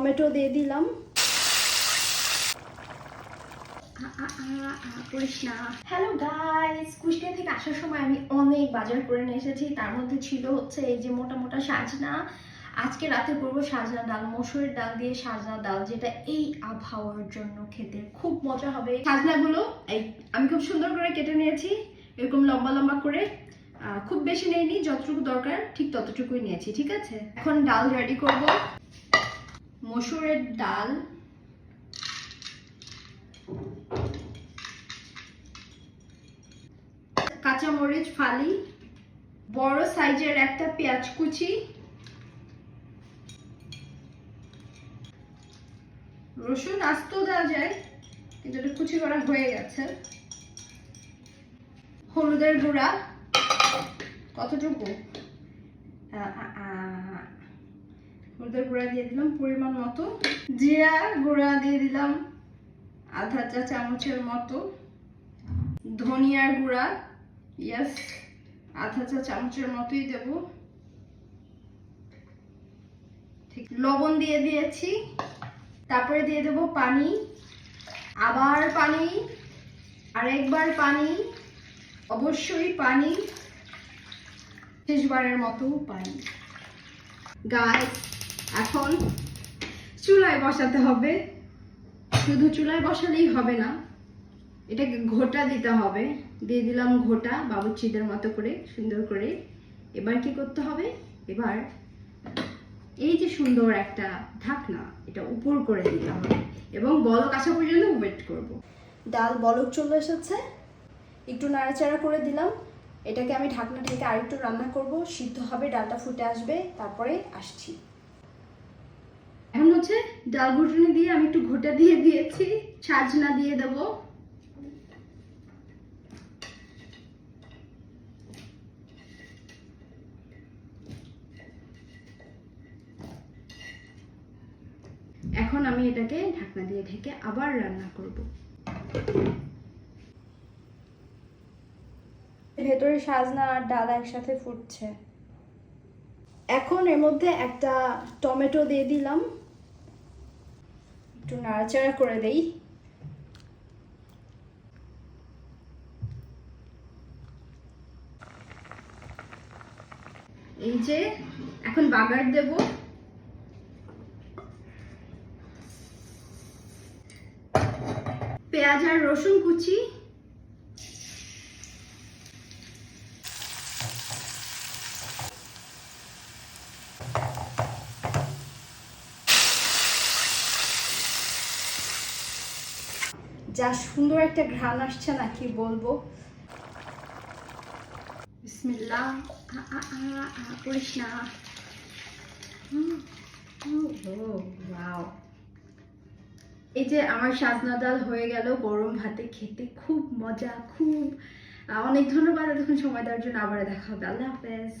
Tomato দিয়ে দিলাম। Hello guys Kushtia থেকে আসার সময় আমি অনেক বাজার করে নিয়ে এসেছি। তার মধ্যে ছিল হচ্ছে এই যে মোটা মোটা সাজনা। আজকে রাতে করব সাজনা ডাল, মসুরের ডাল দিয়ে সাজনা ডাল, যেটা এই আবহাওয়ার জন্য খেতে খুব মজা হবে। সাজনাগুলো এই আমি খুব সুন্দর করে কেটে নিয়েছি, এরকম লম্বা লম্বা করে। খুব বেশি নেইনি, যতটুকু দরকার, ঠিক ততটুকুই নিয়েছি, ঠিক আছে? এখন ডাল রেডি করব। মসুরের ডাল, কাঁচামরিচ, ফালি, বড় সাইজের একটা পেঁয়াজ কুচি, রসুন আস্তেও দেওয়া যায়, কিন্তু এটা কুচি করা হয়ে গেছে। হলুদের গুঁড়া, কতটুকু? হলুদের গুঁড়া দিয়ে দিলাম পরিমাণ মতো। জিরা গুঁড়া দিয়ে দিলাম আধা চা চামচের মতো। ধনিয়ার গুঁড়া, ইয়াস, আধা চা চামচের মতোই দেব। ঠিক, লবণ দিয়ে দিয়েছি। তারপরে দিয়ে দেব পানি। আবার পানি, আরেকবার পানি, অবশ্যই পানি। শেষবারের মতো পানি। গাছ এখন চুলায় বসাতে হবে। শুধু চুলায় বসালেই হবে না, এটাকে ঘোটা দিতে হবে। দিয়ে দিলাম ঘোটা বাবুচিদের মতো করে, সুন্দর করে। এবার কি করতে হবে? এবার এই যে সুন্দর একটা ঢাকনা, এটা উপর করে দিতে হবে এবং বলক আসা পর্যন্ত ওয়েট করব। ডাল, বলক চলে এসেছে। একটু নাড়াচাড়া করে দিলাম। এটাকে আমি ঢাকনা থেকে আরেকটু রান্না করব। সিদ্ধ হবে, ডালটা ফুটে আসবে। তারপরে আসছি। হচ্ছে, ডাল ঘুটনি দিয়ে আমি একটু ঘোটা দিয়ে দিয়েছি সাজনা দিয়ে দেবো। এখন আমি এটাকে ঢাকনা দিয়ে ঢেকে আবার রান্না করব। ভেতরে সাজনা আর ডাল একসাথে ফুটছে। এখন এর মধ্যে একটা টমেটো দিয়ে দিলাম। একটু নাড়াচাড়া করে দেই। এই যে এখন বাগার দেব। পেঁয়াজ আর রসুন কুচি। যা সুন্দর একটা ঘ্রাণ আসছে না, কি বলব. এই যে আমার সাজনা ডাল হয়ে গেল গরম ভাতে খেতে, খুব মজা, খুব। অনেক ধন্যবাদ, এতক্ষণ সময় দেওয়ার জন্য আবার দেখা হবে। আল্লাহ হাফেজ।